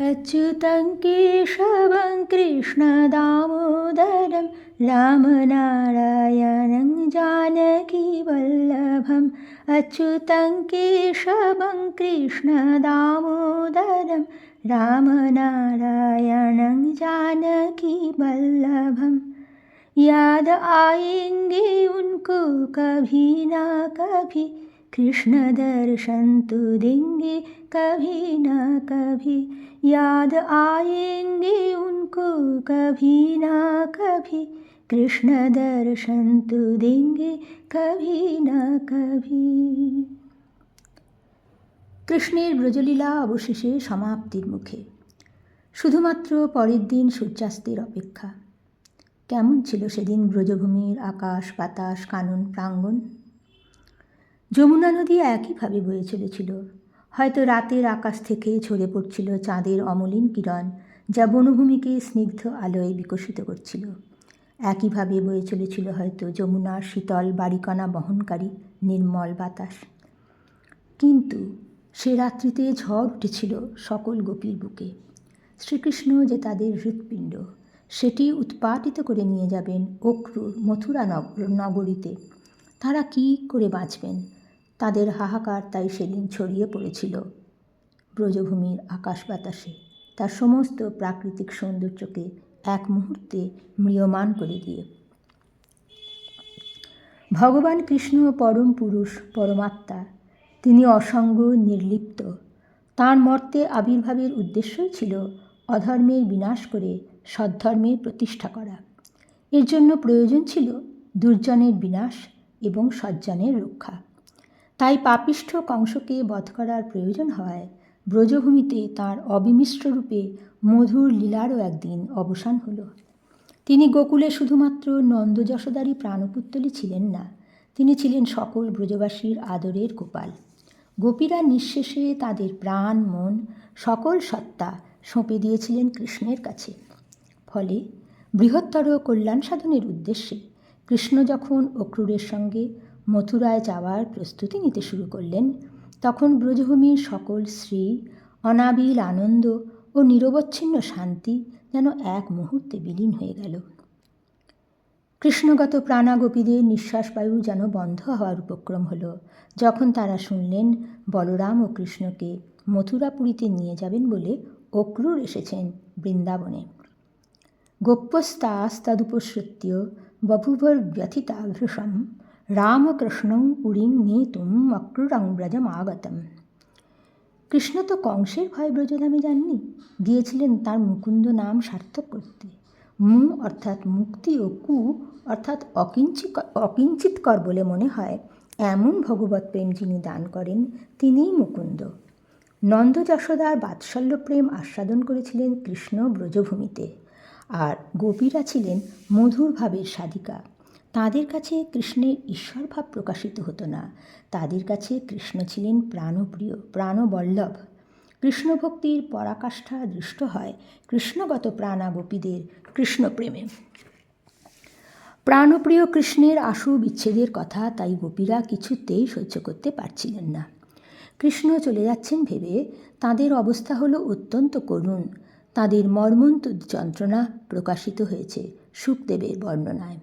अच्युतं केशवं कृष्णदामोदरं रामनारायणं जानकीवल्लभम् अच्युतं केशवं कृष्णदामोदरं रामनारायणं जानकीवल्लभम् याद आएंगे उनको कभी ना कभी कृष्ण दर्शन तो देंगे कभी ना कभी याद आएंगे उनको कभी ना कभी कृष्ण दर्शन तो देंगे कभी না কভি কৃষ্ণের ব্রজলীলা অবশেষে সমাপ্তির মুখে শুধুমাত্র পরের দিন সূর্যাস্তের অপেক্ষা কেমন ছিল সেদিন ব্রজভূমির আকাশ বাতাস কানন প্রাঙ্গণ যমুনা নদী একইভাবে বয়ে চলেছিল। হয়তো রাতের আকাশ থেকে ঝরে পড়ছিল চাঁদের অমলিন কিরণ, যা বনভূমিকে স্নিগ্ধ আলোয় বিকশিত করছিল। একইভাবে বয়ে চলেছিল হয়তো যমুনার শীতল বাড়িকণা বহনকারী নির্মল বাতাস। কিন্তু সে রাত্রিতে ঝড় উঠেছিল সকল গোপীর বুকে। শ্রীকৃষ্ণ যে তাদের হৃৎপিণ্ড, সেটি উৎপাটিত করে নিয়ে যাবেন অক্রুর মথুরা নগরীতে। তারা কি করে বাঁচবেন? তাদের হাহাকার তাই সেদিন ছড়িয়ে পড়েছিল। ব্রজভূমির আকাশ বাতাসে তার সমস্ত প্রাকৃতিক সৌন্দর্যকে এক মুহূর্তে ম্রিয়মান করে দিয়ে। ভগবান কৃষ্ণ পরম পুরুষ, পরমাত্মা, তিনি অসঙ্গ, নির্লিপ্ত। তাঁর মর্তে আবির্ভাবের উদ্দেশ্যই ছিল অধর্মের বিনাশ করে সদ্ধর্মের প্রতিষ্ঠা করা। এর জন্য প্রয়োজন ছিল দুর্জনের বিনাশ এবং সজ্জনের রক্ষা। তাই পাপিষ্ঠ কংসকে বধ করার প্রয়োজন হওয়ায় ব্রজভূমিতে তার অবিমিশ্র রূপে মধুর লীলারও একদিন অবসান হল। তিনি গোকুলে শুধুমাত্র নন্দ যশোদারই প্রাণপুত্তলি ছিলেন না, তিনি ছিলেন সকল ব্রজবাসীর আদরের গোপাল। গোপীরা নিঃশেষে তাদের প্রাণ, মন, সকল সত্তা সঁপে দিয়েছিলেন কৃষ্ণের কাছে। ফলে বৃহত্তর কল্যাণ সাধনের উদ্দেশ্যে কৃষ্ণ যখন অক্রূরের সঙ্গে মথুরায় যাওয়ার প্রস্তুতি নিতে শুরু করলেন। তখন ব্রজভূমির সকল শ্রী অনাবিল আনন্দ ও নিরবচ্ছিন্ন শান্তি যেন এক মুহূর্তে বিলীন হয়ে গেল। কৃষ্ণগত প্রাণাগোপীদের নিঃশ্বাসবায়ু যেন বন্ধ হওয়ার উপক্রম হলো। যখন তারা শুনলেন, বলরাম ও কৃষ্ণকে মথুরাপুরীতে নিয়ে যাবেন বলে অক্রুর এসেছেন বৃন্দাবনে। গোপ্যস্তাস্তদুপসৃত্য বভুভর ব্যথিতা ভৃষম রামকৃষ্ণং পুরীং নেতুম অক্রুরং ব্রজমাগতম কৃষ্ণ তো কংসের ভয় ব্রজধামে যাননি গিয়েছিলেন তার মুকুন্দ নাম সার্থক করতে মু অর্থাৎ মুক্তি ও কু অর্থাৎ অকিঞ্চিত অকিঞ্চিতকর বলে মনে হয় এমন ভগবত প্রেম যিনি দান করেন তিনিই মুকুন্দ নন্দ যশোদার বাৎসল্য প্রেম আস্বাদন করেছিলেন কৃষ্ণ ব্রজভূমিতে আর গোপীরা ছিলেন মধুর ভাবের সাধিকা তাদের কাছে কৃষ্ণের ঈশ্বরভাব প্রকাশিত হতো না। তাদের কাছে কৃষ্ণ ছিলেন প্রাণপ্রিয়, প্রাণবল্লভ। কৃষ্ণভক্তির পরাকাষ্ঠা দৃষ্ট হয় কৃষ্ণগত প্রাণা গোপীদের কৃষ্ণপ্রেমে। প্রাণপ্রিয় কৃষ্ণের আশু বিচ্ছেদের কথা তাই গোপীরা কিছুতেই সহ্য করতে পারছিলেন না। কৃষ্ণ চলে যাচ্ছেন ভেবে তাদের অবস্থা হলো অত্যন্ত করুণ। তাদের মর্মন্ত যন্ত্রণা প্রকাশিত হয়েছে সুখদেবের বর্ণনায়।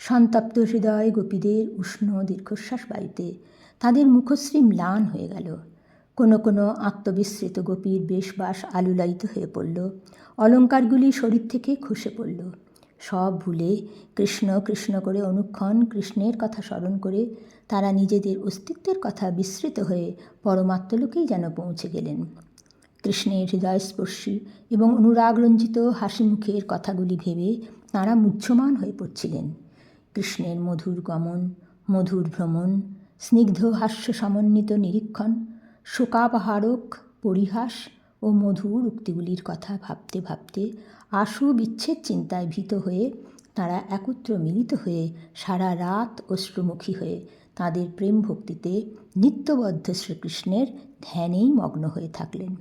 সন্তপ্ত হৃদয় গোপীদের উষ্ণ দীর্ঘশ্বাস বায়ুতে তাদের মুখশ্রী ম্লান হয়ে গেল। কোনো কোনো আত্মবিস্মৃত গোপীর বেশবাস আলুলায়িত হয়ে পড়ল। অলঙ্কারগুলি শরীর থেকে খসে পড়ল। সব ভুলে কৃষ্ণ কৃষ্ণ করে অনুক্ষণ কৃষ্ণের কথা স্মরণ করে তারা নিজেদের অস্তিত্বের কথা বিস্মৃত হয়ে পরমাত্মলোকেই যেন পৌঁছে গেলেন। কৃষ্ণের হৃদয়স্পর্শী এবং অনুরাগরঞ্জিত হাসি মুখের কথাগুলি ভেবে তাঁরা মুহ্যমান হয়ে পড়ছিলেন। কৃষ্ণের মধুর গমন, মধুর ভ্রমণ, স্নিগ্ধ হাস্য সমন্বিত নিরীক্ষণ, শোকাপহারক পরিহাস ও মধুর উক্তিগুলির কথা ভাবতে ভাবতে আশু বিচ্ছেদ চিন্তায় ভীত হয়ে, তারা একত্র মিলিত হয়ে সারা রাত অশ্রুমুখী হয়ে তাদের প্রেম ভক্তিতে নিত্যবদ্ধ শ্রীকৃষ্ণের ধ্যানেই মগ্ন হয়ে থাকলেন।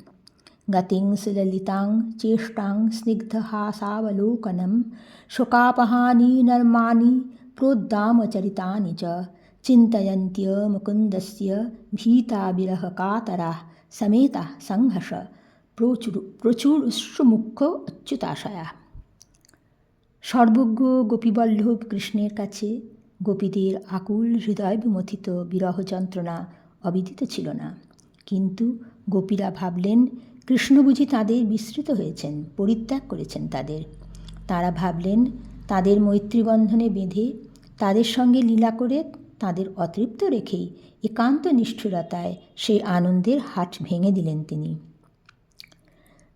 গতিং সুললিতাং চেষ্টাং স্নিগ্ধহাসাবলোকনম শোকাপহানি নর্মানি प्रोद्दामचरितानि च चिन्तयन्त्य मुकुन्दस्य भीता विरहकातराः समेताः सङ्घर्ष প্রচুর প্রচুর মুখ্য অচ্যুতাশয়া সর্বজ্ঞ গোপীবল্লভ কৃষ্ণের কাছে গোপীদের আকুল হৃদয় বিমথিত বিরহ যন্ত্রণা অবিদিত ছিল না কিন্তু গোপীরা ভাবলেন কৃষ্ণ বুঝি তাদের বিস্মৃত হয়েছেন পরিত্যাগ করেছেন তাদের তারা ভাবলেন তাদের মৈত্রীবন্ধনে বেঁধে তাদের সঙ্গে লীলা করে তাদের অতৃপ্ত রেখেই একান্ত নিষ্ঠুরতায় সেই আনন্দের হাট ভেঙে দিলেন তিনি।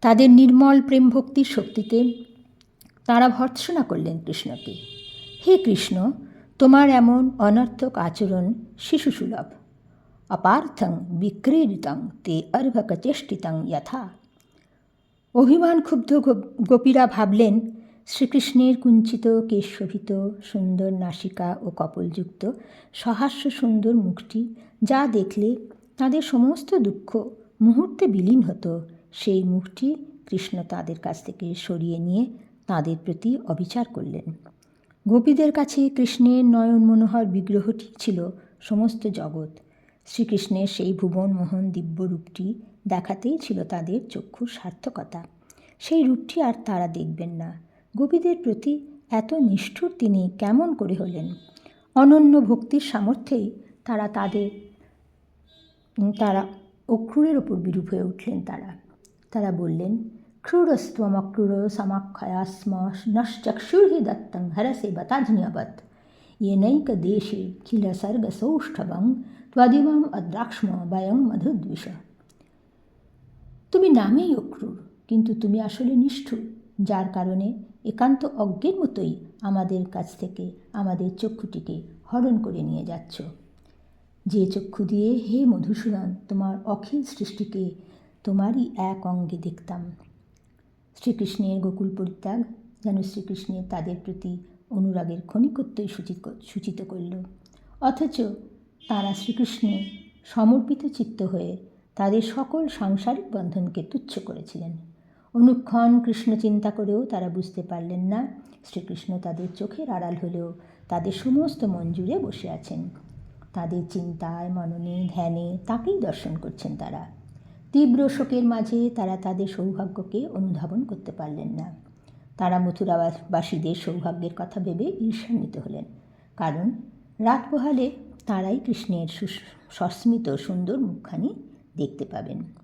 তাদের নির্মল প্রেম ভক্তির শক্তিতে তারা ভর্ৎসনা করলেন কৃষ্ণকে। হে কৃষ্ণ, তোমার এমন অনর্থক আচরণ শিশুসুলভ। অপার্থং বিক্রীড়িতং তে অর্ভকচেষ্টিতং যথা। অভিমান ক্ষুব্ধ গোপীরা ভাবলেন শ্রীকৃষ্ণের কুঞ্চিত, কেশোভিত, সুন্দর নাসিকা ও কপলযুক্ত, সহাস্য সুন্দর মুখটি যা দেখলে তাদের সমস্ত দুঃখ মুহূর্তে বিলীন হতো, সেই মুখটি কৃষ্ণ তাদের কাছ থেকে সরিয়ে নিয়ে তাদের প্রতি অবিচার করলেন। গোপীদের কাছে কৃষ্ণের নয়ন মনোহর বিগ্রহটি ছিল সমস্ত জগৎ। শ্রীকৃষ্ণের সেই ভুবন মোহন দিব্য রূপটি দেখাতেই ছিল তাদের চক্ষুর সার্থকতা। সেই রূপটি আর তারা দেখবেন না। গোপীদের প্রতি এত নিষ্ঠুর তিনি কেমন করে হলেন অনন্য ভক্তির সামর্থ্যেই তারা তাদের তারা অক্রুরের ওপর বিরূপ হয়ে উঠলেন তারা তারা বললেন ক্রূরস্ত্বমক্রূর সমাক্ষয়াস্ম নশ্চক্ষুর্হি দত্তং হরসে বতাঝন্যবৎ येनैक देशे किल सर्गसौष्ठवं त्वदिमम् अद्राक्ष्म বয়ং মধুদ্বিষ তুমি নামেই অক্রূর কিন্তু তুমি আসলে নিষ্ঠুর যার কারণে একান্ত অজ্ঞের মতোই আমাদের কাছ থেকে আমাদের চক্ষুটিকে হরণ করে নিয়ে যাচ্ছ। যে চক্ষু দিয়ে হে মধুসূদন, তোমার অখিল সৃষ্টিকে তোমারই এক অঙ্গে দেখতাম। শ্রীকৃষ্ণের গোকুল পরিত্যাগ যেন শ্রীকৃষ্ণের তাদের প্রতি অনুরাগের ক্ষণিকত্বই সূচিত সূচিত করল। অথচ তারা শ্রীকৃষ্ণে সমর্পিত চিত্ত হয়ে তাদের সকল সাংসারিক বন্ধনকে তুচ্ছ করেছিলেন। অনুক্ষণ কৃষ্ণ চিন্তা করেও তারা বুঝতে পারলেন না। শ্রীকৃষ্ণ তাদের চোখের আড়াল হলেও তাদের সমস্ত মন জুড়ে বসে আছেন। তাদের চিন্তায়, মননে, ধ্যানে তাকেই দর্শন করছেন তারা। তীব্র শোকের মাঝে তারা তাদের সৌভাগ্যকে অনুধাবন করতে পারলেন না। তারা মথুরাবাসীদের সৌভাগ্যের কথা ভেবে ঈর্ষান্বিত হলেন। কারণ রাত পোহালে তারাই কৃষ্ণের সস্মিত সুন্দর মুখখানি দেখতে পাবেন।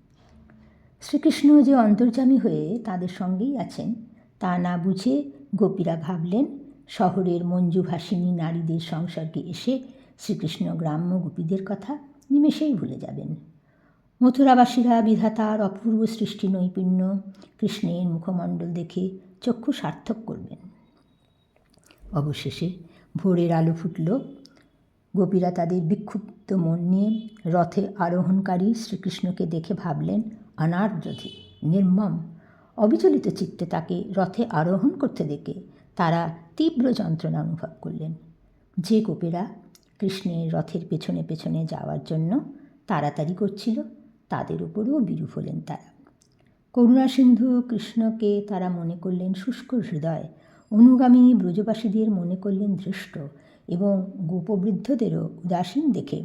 শ্রীকৃষ্ণ যে অন্তর্যামী হয়ে তাদের সঙ্গেই আছেন, তা না বুঝে গোপীরা ভাবলেন, শহরের মঞ্জুভাসিনী নারীদের সংসর্গে এসে শ্রীকৃষ্ণ গ্রাম্য গোপীদের কথা নিমেষেই ভুলে যাবেন। মথুরাবাসীরা বিধাতার অপূর্ব সৃষ্টি নৈপুণ্য কৃষ্ণের মুখমণ্ডল দেখে চক্ষু সার্থক করবেন। অবশেষে ভোরের আলো ফুটল। গোপীরা তাদের বিক্ষুব্ধ মন নিয়ে রথে আরোহণকারী শ্রীকৃষ্ণকে দেখে ভাবলেন অনার্যধি, নির্মম, অবিচলিত চিত্তে তাকে রথে আরোহণ করতে দেখে তারা তীব্র যন্ত্রণা অনুভব করলেন। যে গোপীরা কৃষ্ণের রথের পেছনে পেছনে যাওয়ার জন্য তাড়াতাড়ি করছিল, তাদের উপরেও বিরূপ হলেন তারা। করুণাসিন্ধু কৃষ্ণকে তারা মনে করলেন শুষ্ক হৃদয়, অনুগামী ব্রজবাসীদের মনে করলেন ধৃষ্ট এবং গোপবৃদ্ধদেরও উদাসীন দেখে।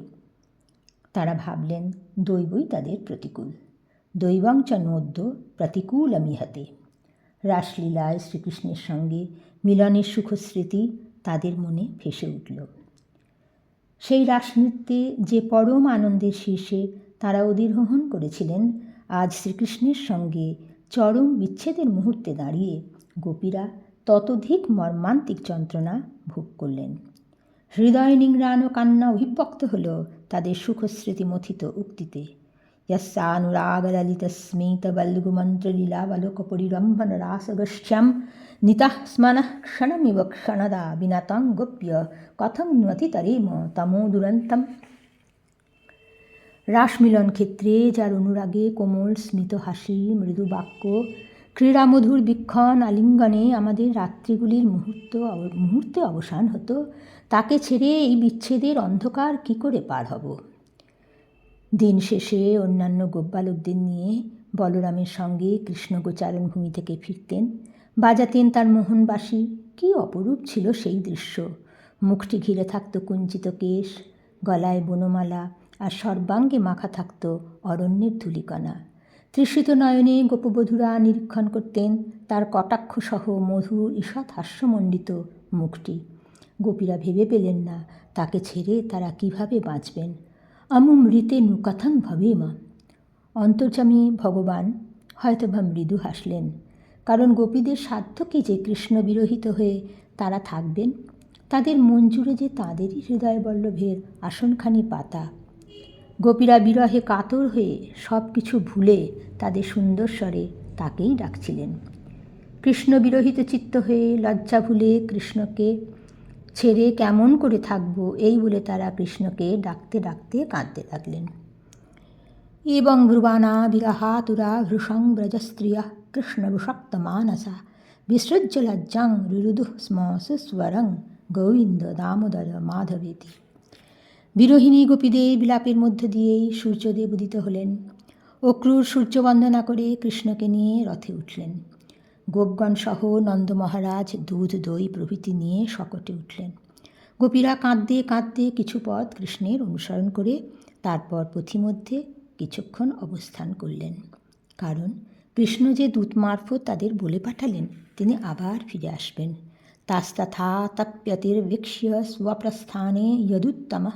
তারা ভাবলেন, দৈবই তাদের প্রতিকূল। নোদ্য প্রতিকূল হাতে রাসলীলায় শ্রীকৃষ্ণের সঙ্গে মিলনের সুখস্মৃতি তাদের মনে ভেসে উঠল। সেই রাসনৃত্যে যে পরম আনন্দের শীর্ষে তারা অধিরোহণ করেছিলেন, আজ শ্রীকৃষ্ণের সঙ্গে চরম বিচ্ছেদের মুহূর্তে দাঁড়িয়ে গোপীরা ততোধিক মর্মান্তিক যন্ত্রণা ভোগ করলেন। হৃদয় নিংড়ান কান্না অভিব্যক্ত হল তাদের সুখস্মৃতি মথিত উক্তিতে। यस्यानुरागललितस्मितबल्गुमन्त्रलीलावलोकपरिरम्भनरासगोष्ठ्यां नितः स्मनः क्षणमिव क्षणदा विनतां गोप्य कथं न्वतितरेम তমো দুরন্তম রাসমিলন ক্ষেত্রে যার অনুরাগে কোমল স্মিত হাসি মৃদু বাক্য ক্রীড়ামধুর বীক্ষণ আলিঙ্গনে আমাদের রাত্রিগুলির মুহূর্ত মুহূর্তে অবসান হতো তাকে ছেড়ে এই বিচ্ছেদের অন্ধকার কি করে পার হব দিন শেষে অন্যান্য গোপালকদের নিয়ে বলরামের সঙ্গে কৃষ্ণগোচারণ ভূমি থেকে ফিরতেন। বাজাতেন তার মোহনবাসী। কী অপরূপ ছিল সেই দৃশ্য। মুখটি ঘিরে থাকত কুঞ্চিত কেশ, গলায় বনমালা আর সর্বাঙ্গে মাখা থাকত অরণ্যের ধুলিকণা। তৃষিত নয়নে গোপবধূরা নিরীক্ষণ করতেন। তার কটাক্ষসহ মধুর, ঈষৎ হাস্যমণ্ডিত মুখটি। গোপীরা ভেবে পেলেন না, তাকে ছেড়ে তারা কীভাবে বাঁচবেন। আমু মৃতে নুকাথাং ভবে মা অন্তর্যামী ভগবান হয়তোবা মৃদু হাসলেন কারণ গোপীদের সাধ্য কি যে কৃষ্ণ বিরহিত হয়ে তারা থাকবেন, তাদের মন জুড়ে যে তাঁদেরই হৃদয়বল্লভের আসনখানি পাতা। গোপীরা বিরহে কাতর হয়ে সব কিছু ভুলে তাদের সুন্দর স্বরে তাকেই ডাকছিলেন। কৃষ্ণ বিরহিত চিত্ত হয়ে লজ্জা ভুলে কৃষ্ণকে ছেড়ে কেমন করে থাকব? এই বলে তারা কৃষ্ণকে ডাকতে ডাকতে কাঁদতে লাগলেন। এবং ব্রুবানা বিরহাতুরা ভৃষং ব্রজস্ত্রিয়া কৃষ্ণ কৃষ্ণবিষক্ত মানসা বিসৃজ্য লজ্জাং রুরুদুঃ স্ম সুস্বরং গোবিন্দ দামোদর মাধবেতি। বিরোহিণী গোপীদের বিলাপের মধ্য দিয়েই সূর্যদেব উদিত হলেন অক্রুর সূর্যবন্দনা করে কৃষ্ণকে নিয়ে রথে উঠলেন। গোপগণ সহ নন্দ মহারাজ দুধ, দই প্রভৃতি নিয়ে শকটে উঠলেন। গোপীরা কাঁদতে কাঁদতে কিছু পথ কৃষ্ণের অনুসরণ করে তারপর পথিমধ্যে কিছুক্ষণ অবস্থান করলেন। কারণ কৃষ্ণ যে দূত মারফত তাদের বলে পাঠালেন, তিনি আবার ফিরে আসবেন। তাস্তথা তপ্যতির্বীক্ষ্য স্বপ্রস্থানে যদুত্তম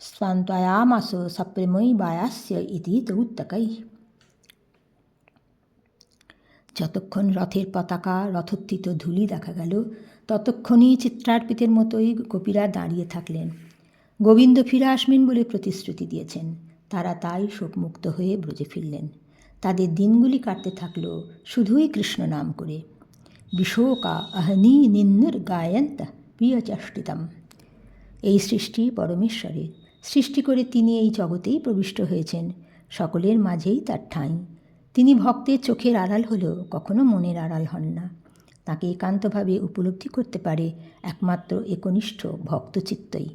স্বান্তয়ামাস সপ্রেময়ী বায়াস্য ইতি তৌত্তকাই যতক্ষণ রথের পতাকা রথোত্থিত ধুলি দেখা গেল, ততক্ষণই চিত্রার্পিতের মতোই গোপীরা দাঁড়িয়ে থাকলেন। গোবিন্দ ফিরে আসবেন বলে প্রতিশ্রুতি দিয়েছেন। তারা তাই শোকমুক্ত হয়ে ব্রজে ফিরলেন। তাদের দিনগুলি কাটতে থাকল শুধুই কৃষ্ণ নাম করে। বিশোকা আহনি নিন্নুর গায়ন্ত প্রিয়চষ্টিতম। এই সৃষ্টি পরমেশ্বরের। সৃষ্টি করে তিনি এই জগতেই প্রবিষ্ট হয়েছেন। সকলের মাঝেই তার ঠাঁই। তিনি ভক্তের চোখের আড়াল হলেও কখনো মনের আড়াল হন না। তাকে একান্তভাবে উপলব্ধি করতে পারে একমাত্র একনিষ্ঠ ভক্তচিত্তই।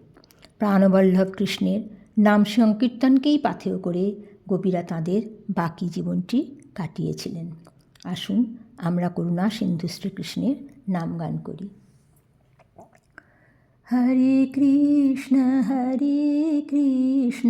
প্রাণবল্লভ কৃষ্ণের নাম সংকীর্তনকেই পাথেয় করে গোপীরা তাঁদের বাকি জীবনটি কাটিয়েছিলেন। আসুন আমরা করুণা সিন্ধু শ্রীকৃষ্ণের নাম গান করি। হরে কৃষ্ণ হরে কৃষ্ণ।